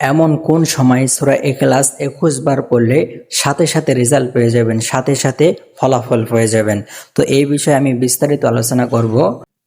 এমন কোন সময় সুরা এখলাস একুশ বার পড়লে সাথে সাথে রেজাল্ট পেয়ে যাবেন, সাথে সাথে ফলাফল পেয়ে যাবেন? তো এই বিষয়ে আমি বিস্তারিত আলোচনা করব।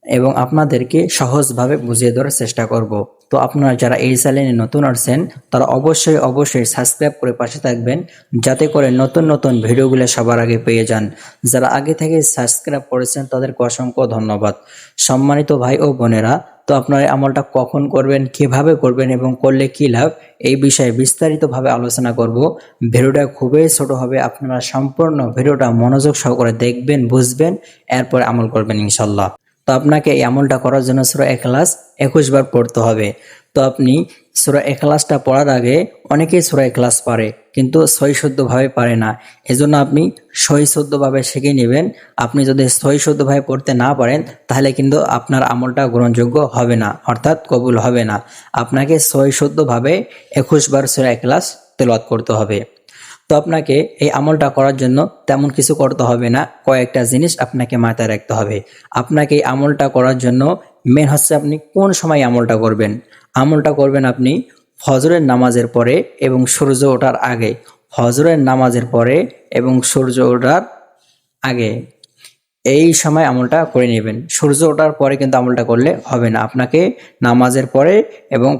এবং আপনাদেরকে সহজভাবে বুঝিয়ে দেওয়ার চেষ্টা করব। তো আপনারা যারা এই চ্যানেলে নতুন আসছেন, তারা অবশ্যই অবশ্যই সাবস্ক্রাইব করে পাশে থাকবেন, যাতে করে নতুন নতুন ভিডিওগুলো সবার আগে পেয়ে যান। যারা আগে থেকে সাবস্ক্রাইব করেছেন, তাদেরকে অসংখ্য ধন্যবাদ। সম্মানিত ভাই ও বোনেরা, তো আপনারা আমলটা কখন করবেন, কীভাবে করবেন এবং করলে কি লাভ, এই বিষয়ে বিস্তারিতভাবে আলোচনা করব। ভিডিওটা খুবই ছোট হবে, আপনারা সম্পূর্ণ ভিডিওটা মনোযোগ সহকারে দেখবেন, বুঝবেন, এরপর আমল করবেন ইনশাল্লাহ তো আপনাকে এই আমলটা করার জন্য সুরা এখলাস একুশ বার পড়তে হবে। তো আপনি সুরা এখলাসটা পড়ার আগে অনেকেই সুরা এখলাস পারে, কিন্তু সই শুদ্ধভাবে পারে না। এজন্য আপনি সই শুদ্ধভাবে শিখে নেবেন। আপনি যদি সই শুদ্ধভাবে পড়তে না পারেন, তাহলে কিন্তু আপনার আমলটা গ্রহণযোগ্য হবে না, অর্থাৎ কবুল হবে না। আপনাকে সই শুদ্ধভাবে একুশ বার সুরা এখলাস তেলাওয়াত করতে হবে। তো আপনাকে এই আমলটা করার জন্য তেমন কিছু করতে হবে না। কয়েকটা জিনিস আপনাকে মাথায় রাখতে হবে। আপনাকে এই আমলটা করার জন্য মেন হচ্ছে আপনি কোন সময় আমলটা করবেন। আমলটা করবেন আপনি ফজরের নামাজের পরে এবং সূর্য ওঠার আগে। ফজরের নামাজের পরে এবং সূর্য ওঠার আগে। এই সময় আমলটা করে নেবেন। সূর্য ওঠার পরে কিন্তু আমলটা করলে হবে না। আপনাকে নামাজের পরে এবং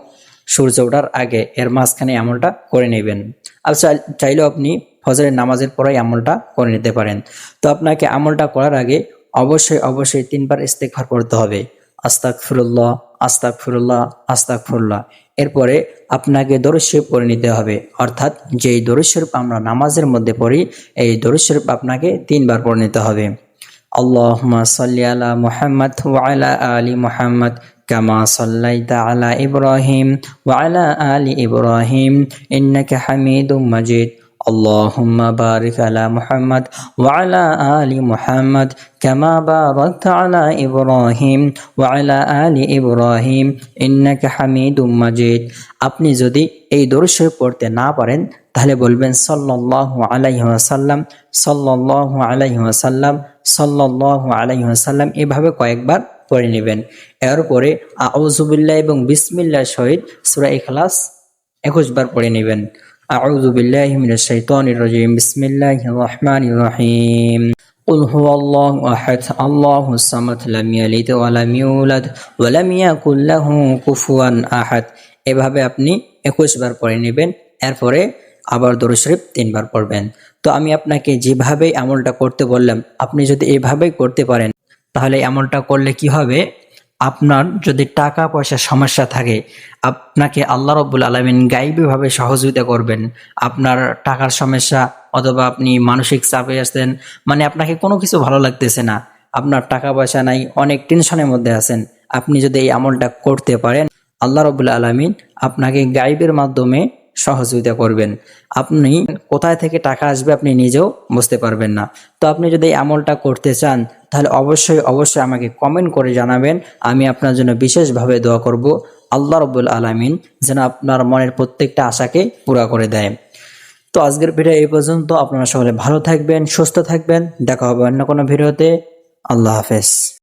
সূর্য ওঠার আগে এর মাঝখানে আমলটা করে নেবেন। আর চাইলেও আপনি ফজরের নামাজের পরে আমলটা করে নিতে পারেন। তো আপনাকে আমলটা করার আগে অবশ্যই অবশ্যই তিনবার ইস্তেকভার করতে হবে। আস্তাক ফিরুল্লাহ আস্তাক ফিরুল্লাহ আস্তাক ফুরুল্লাহ এরপরে আপনাকে দরুশ্বরূপ পড়ে নিতে হবে। অর্থাৎ যেই দরুশ্বরূপ আমরা নামাজের মধ্যে পড়ি, এই দরুশ্বরূপ আপনাকে তিনবার পড়ে নিতে হবে। আল্লাহ সাল্লি আলা মোহাম্মদ ওয়াইলা আলী মোহাম্মদ كما صليت على إبراهيم وعلى آل إبراهيم إنك حميد مجيد اللهم بارك على محمد وعلى آل محمد كما باركت على إبراهيم وعلى آل إبراهيم إنك حميد مجيد আপনি যদি এই দরুদ শরীফ পড়তে না পারেন তাহলে বলবেন সাল্লাল্লাহু আলাইহি ওয়াসাল্লাম সাল্লাল্লাহু আলাইহি ওয়াসাল্লাম সাল্লাল্লাহু আলাইহি ওয়াসাল্লাম এভাবে কয়েকবার পড়ে নেবেন এরপরে আউযুবিল্লাহ এবং বিসমিল্লাহ সহিত সূরা ইখলাস 21 বার পড়ে নেবেন আউযু বিল্লাহি মিনাশ শাইতানির রাজিম বিসমিল্লাহির রহমানির রহিম قل هو الله أحد الله الصمد لم يلد ولم يولد ولم يكن له كفوا أحد এভাবে আপনি একুশ বার পড়ে নেবেন এরপরে আবার দরুদ শরীফ তিনবার পড়বেন তো আমি আপনাকে যেভাবে আমলটা করতে বললাম আপনি যদি এভাবেই করতে পারেন তাহলে এমনটা করলে কি হবে? আপনার যদি টাকা পয়সার সমস্যা থাকে, আপনাকে আল্লাহ রব্বুল আলমিন গাইবীভাবে সহযোগিতা করবেন। আপনার টাকার সমস্যা অথবা আপনি মানসিক চাপে আসছেন মানে আপনাকে কোনো কিছু ভালো লাগতেছে না। আপনার টাকা পয়সা নাই, অনেক টেনশনের মধ্যে আছেন। আপনি যদি এই আমলটা করতে পারেন, আল্লাহ রবুল্লা আলমিন আপনাকে গাইবের মাধ্যমে সহযোগিতা করবেন। আপনি কোথায় থেকে টাকা আসবে আপনি নিজেও বুঝতে পারবেন না। তো আপনি যদি আমলটা করতে চান, তাহলে অবশ্যই অবশ্যই আমাকে কমেন্ট করে জানাবেন। আমি আপনার জন্য বিশেষভাবে দোয়া করব। আল্লাহ রবুল আলমিন যেন আপনার মনের প্রত্যেকটা আশাকে পুরা করে দেয়। তো আজকের ভিডিও এই পর্যন্ত। আপনারা সকলে ভালো থাকবেন, সুস্থ থাকবেন। দেখা হবে অন্য কোনো ভিডিওতে। আল্লাহ হাফেজ।